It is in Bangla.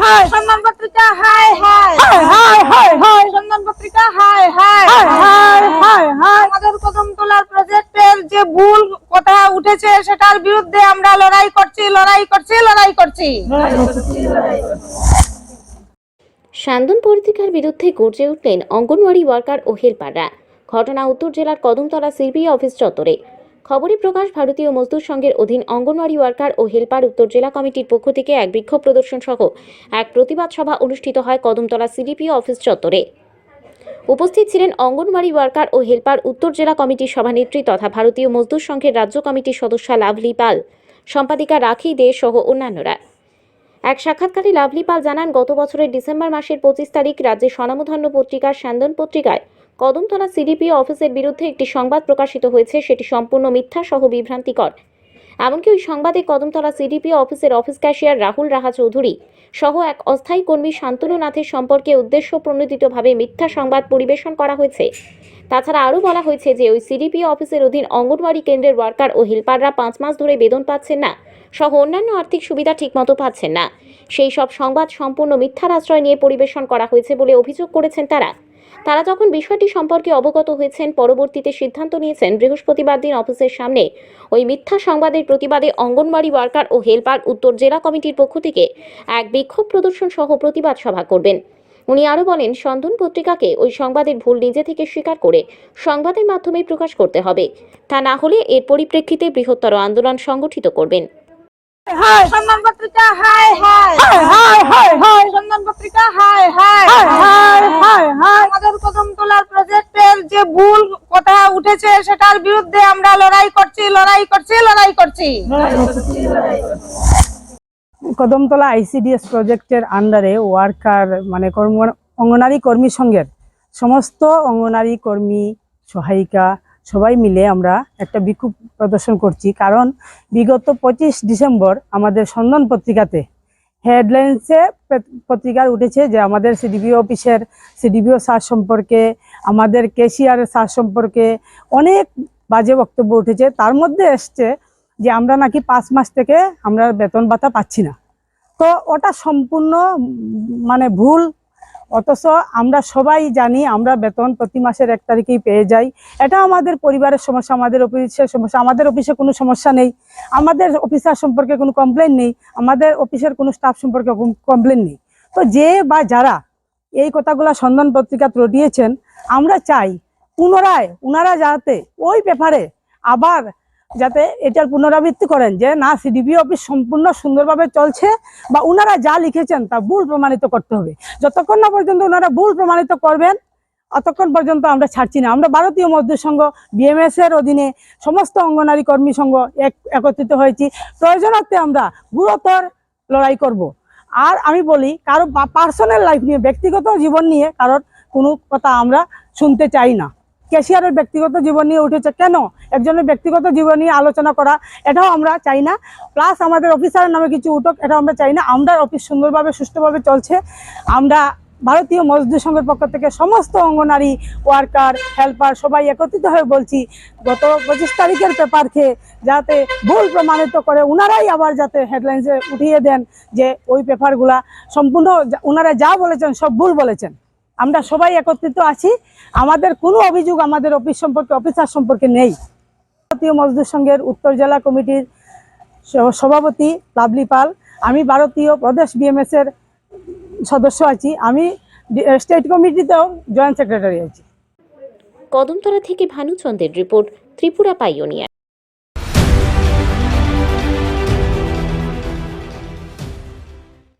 হাই। সম্মান পত্রিকা hi hi. Hi hi hi hi. সম্মান পত্রিকা hi hi. Hi hi hi hi. আমাদের কদম তোলার প্রজেক্টের যে ভুল কথা উঠেছে সেটার বিরুদ্ধে আমরা লড়াই করছি লড়াই করছি লড়াই করছি। সান্দন পত্রিকার বিরুদ্ধে গর্জে উঠলেন অঙ্গনওয়াড়ি ওয়ার্কার ও হেলপাররা ঘটনা উত্তর জেলার কদমতলা সিবিআই অফিস চত্বরে। খবরে প্রকাশ, ভারতীয় মজদুর সংঘের অধীন অঙ্গনওয়াড়ি ওয়ার্কার ও হেলপার উত্তর জেলা কমিটির পক্ষ থেকে এক বিক্ষোভ প্রদর্শন সহ এক প্রতিবাদ সভা অনুষ্ঠিত হয় কদমতলা সিডিপিও অফিস চত্বরে। উপস্থিত ছিলেন অঙ্গনওয়াড়ি ওয়ার্কার ও হেলপার উত্তর জেলা কমিটির সভানেত্রী তথা ভারতীয় মজদুর সংঘের রাজ্য কমিটির সদস্যা লাভলি পাল, সম্পাদিকা রাখি দে সহ অন্যান্যরা। এক সাক্ষাৎকারে লাভলি পাল জানান, গত বছরের ডিসেম্বর মাসের পঁচিশ তারিখ রাজ্যের স্বনামধন্য পত্রিকার স্যান্দন পত্রিকায় কদমতলা সিডিপি অফিসের বিরুদ্ধে একটি সংবাদ প্রকাশিত হয়েছে, সেটি সম্পূর্ণ মিথ্যা সহ বিভ্রান্তিকর। এমনকি ওই সংবাদে কদমতলা সিডিপি অফিসের অফিস ক্যাশিয়ার রাহুল রাহা চৌধুরী সহ এক অস্থায়ী কর্মী শান্তনু নাথের সম্পর্কে উদ্দেশ্য প্রণোদিতভাবে মিথ্যা সংবাদ পরিবেশন করা হয়েছে। তাছাড়া আরও বলা হয়েছে যে ওই সিডিপিও অফিসের অধীন অঙ্গনওয়াড়ি কেন্দ্রের ওয়ার্কার ও হেল্পাররা পাঁচ মাস ধরে বেতন পাচ্ছেন না সহ অন্যান্য আর্থিক সুবিধা ঠিকমতো পাচ্ছেন না। সেই সব সংবাদ সম্পূর্ণ মিথ্যার আশ্রয় নিয়ে পরিবেশন করা হয়েছে বলে অভিযোগ করেছেন তারা। তারা যখন বিষয়টি সম্পর্কে অবগত হয়েছেন পরবর্তীতে সিদ্ধান্ত নিয়েছেন বৃহস্পতিবার দিন অফিসের সামনে ওই মিথ্যা সংবাদের প্রতিবাদে অঙ্গনওয়াড়ি ওয়ার্কার ও হেলপার উত্তর জেলা কমিটির পক্ষ থেকে এক বিক্ষোভ প্রদর্শন সহ প্রতিবাদ সভা করবেন উনি আরও বলেন সন্দন পত্রিকাকে ওই সংবাদের ভুল নিজে থেকে স্বীকার করে সংবাদের মাধ্যমে প্রকাশ করতে হবে তা না হলে এর পরিপ্রেক্ষিতে বৃহত্তর আন্দোলন সংগঠিত করবেন পত্রিকা আমাদের কদম তোলার প্রজেক্টের যে ভুল কথা উঠেছে সেটার বিরুদ্ধে আমরা লড়াই করছি লড়াই করছি লড়াই করছি। কদমতলা আইসিডিএস প্রজেক্টের আন্ডারে ওয়ার্কার মানে কর্ম অঙ্গনারী কর্মী সংঘের সমস্ত অঙ্গনারী কর্মী, সহায়িকা সবাই মিলে আমরা একটা বিক্ষোভ প্রদর্শন করছি। কারণ বিগত পঁচিশ ডিসেম্বর আমাদের সন্ধান পত্রিকাতে হেডলাইন্সে পত্রিকার উঠেছে যে আমাদের সিডিপিও অফিসের সিডিপিও স্যার সম্পর্কে, আমাদের কেসিআর স্যার সম্পর্কে অনেক বাজে বক্তব্য উঠেছে। তার মধ্যে এসছে যে আমরা নাকি পাঁচ মাস থেকে আমরা বেতন ভাতা পাচ্ছি না। তো ওটা সম্পূর্ণ মানে ভুল অথচ আমরা সবাই জানি আমরা বেতন প্রতি মাসের এক তারিখেই পেয়ে যাই। এটা আমাদের পরিবারের সমস্যা, আমাদের অফিসের সমস্যা, আমাদের অফিসে কোনো সমস্যা নেই। আমাদের অফিসার সম্পর্কে কোনো কমপ্লেন নেই, আমাদের অফিসের কোনো স্টাফ সম্পর্কে কমপ্লেন নেই। তো যে বা যারা এই কথাগুলো সন্ধান পত্রিকা রটিয়েছেন আমরা চাই পুনরায় ওনারা যাতে ওই পেপারে আবার যাতে এটার পুনরাবৃত্তি করেন যে না সিডিপি অফিস সম্পূর্ণ সুন্দরভাবে চলছে বা ওনারা যা লিখেছেন তা ভুল প্রমাণিত করতে হবে। যতক্ষণ না পর্যন্ত ওনারা ভুল প্রমাণিত করবেন, অতক্ষণ পর্যন্ত আমরা ছাড়ছি না। আমরা ভারতীয় মজদুর সংঘ বিএমএস এর অধীনে সমস্ত অঙ্গনারী কর্মী সংঘ এক, একত্রিত হয়েছি। প্রয়োজনার্থে আমরা গুরুতর লড়াই করব। আর আমি বলি, কারও পার্সোনাল লাইফ নিয়ে, ব্যক্তিগত জীবন নিয়ে কারোর কোনো কথা আমরা শুনতে চাই না। ক্যাশিয়ারের ব্যক্তিগত জীবন নিয়ে উঠেছে। কেন? একজনের ব্যক্তিগত জীবন নিয়ে আলোচনা করা, এটাও আমরা চাই না। প্লাস আমাদের অফিসারের নামে কিছু উঠক, এটাও আমরা চাই না। আমরা অফিস সুন্দরভাবে, সুষ্ঠুভাবে চলছে। আমরা ভারতীয় মজদুর সংঘের পক্ষ থেকে সমস্ত অঙ্গনারী, ওয়ার্কার, হেল্পার সবাই একত্রিত হয়ে বলছি, গত পঁচিশ তারিখের পেপার খেয়ে যাতে ভুল প্রমাণিত করে ওনারাই আবার যাতে হেডলাইন্সে উঠিয়ে দেন যে ওই পেপারগুলা সম্পূর্ণ ওনারা যা বলেছেন সব ভুল বলেছেন। আমরা সবাই একত্রিত আছি। আমাদের কোনো অভিযোগ আমাদের অফিস সম্পর্কে, অফিসার সম্পর্কে নেই। ভারতীয় মজদুর সংঘের উত্তর জেলা কমিটির সভাপতি লাভলি পাল, আমি ভারতীয় প্রদেশ বিএমএস এর সদস্য আছি। আমি স্টেট কমিটিতেও জয়েন্ট সেক্রেটারি আছি। কদমতলা থেকে ভানুচন্দ্রের রিপোর্ট, ত্রিপুরা পাইওনিয়ার।